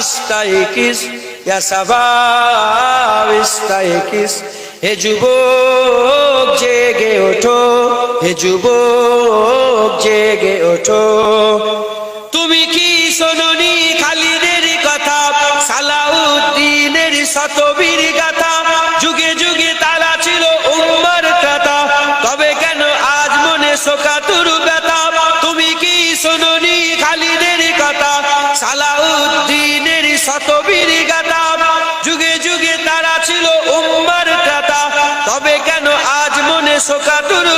ইস্তাইকিস ইয়া সাবাব ইস্তাইকিস। হে যুবক জেগে ওঠো হে যুবক জেগে ওঠো। মনে শোকাতুর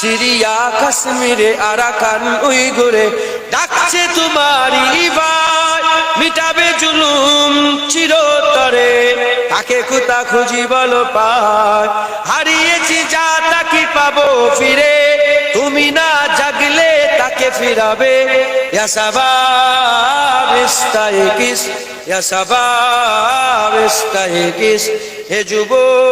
সিরিয়া, কাশ্মীরে, আরাকান, উইগুরে ডাকছে তোমারই ভাই মিটাবে জুলুম চিরতরে, তাকে কুতা খুঁজি বলো পায়। হারিয়েছি যা তাকে পাবো ফিরে? তুমি না জাগলে, তাকে ফিরাবে। হে যুবক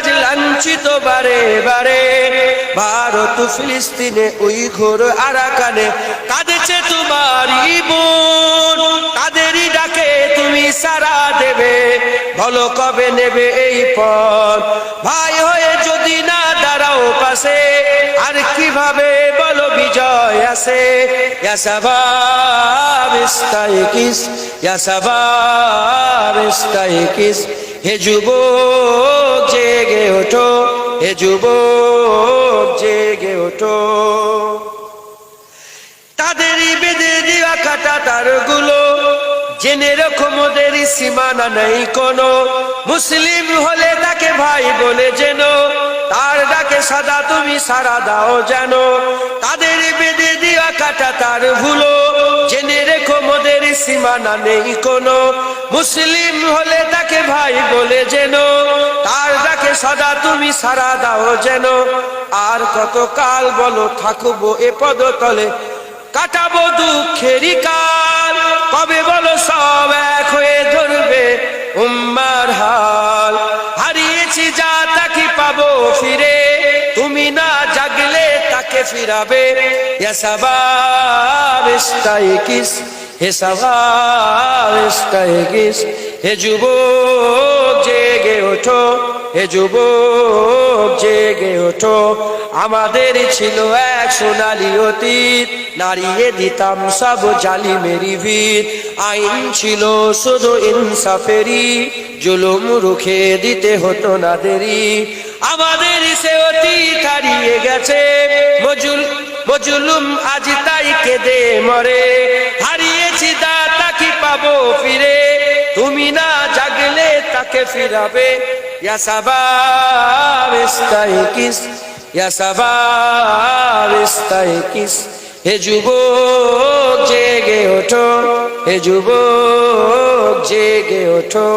লাঞ্ছিত বারে বারে। ভারত ফিলিস্তিনে ওই ঘোর আরাকানে। কাঁদেছে তোমারই বোন তাদেরই ডাকে তুমি সারা দেবে। বলো কবে নেবে এই পথ? ভাই হয়ে যদি না দাঁড়াও পাশে, আর কীভাবে বলো বিজয় আসে? ইয়াসাবাব ইস্তাইকিস ইয়াসাবাব ইস্তাইকিস। হে যুবক জেগে ওঠো, হে যুবক জেগে ওঠো। তাদেরই বেঁধে দেওয়া কাটা তারগুলো, জেনে রকম ওদের সীমানা নেই কোনো। মুসলিম হলে তাকে ভাই বলে যেন তার ডাকে সাদা তুমি সারা দাও যেন তাদের বেঁধে দেওয়া কাটা তার ভুলো জেনে রেখো মোদের সীমানা নেই কোনো। মুসলিম হলে তাকে ভাই বলে যেন তার ডাকে সদা তুমি সারা দাও যেন। আর কত কাল বলো থাকব এ পদতলে। কাটাবো দুঃখেরই কাল। কবে বলো সব এক হয়ে ধরবে উম্মার হাল। হারিয়েছি যা তাকে পাবো ফিরে। তুমি না জাগলে তাকে ফিরাবে। ইয়াসাবাব ইস্তাইকিস। হে ইস্তাইকিস হে যুবক জেগে ওঠো, হে যুবক জেগে ওঠো। আমাদের ছিল এক সোনালি অতীত নারিয়ে দিতাম সব জালি মেরি ভিত। আইন ছিল শুধু ইনসাফেরি জুলুম রুখে দিতে হতো না দেরি আমাদের সে অতীত হারিয়ে গেছে, মজুল মজুলুম আজ তাই কেঁদে মরে। হারিয়েছি দাতা কি পাবো ফিরে? তুমি না জাগলে তাকে ফিরাবে। ইয়া সাবাব ইস্তাইকিস ইয়া সাবাব ইস্তাইকিস হে যুবক, জেগে ওঠো, হে যুবক, জেগে ওঠো।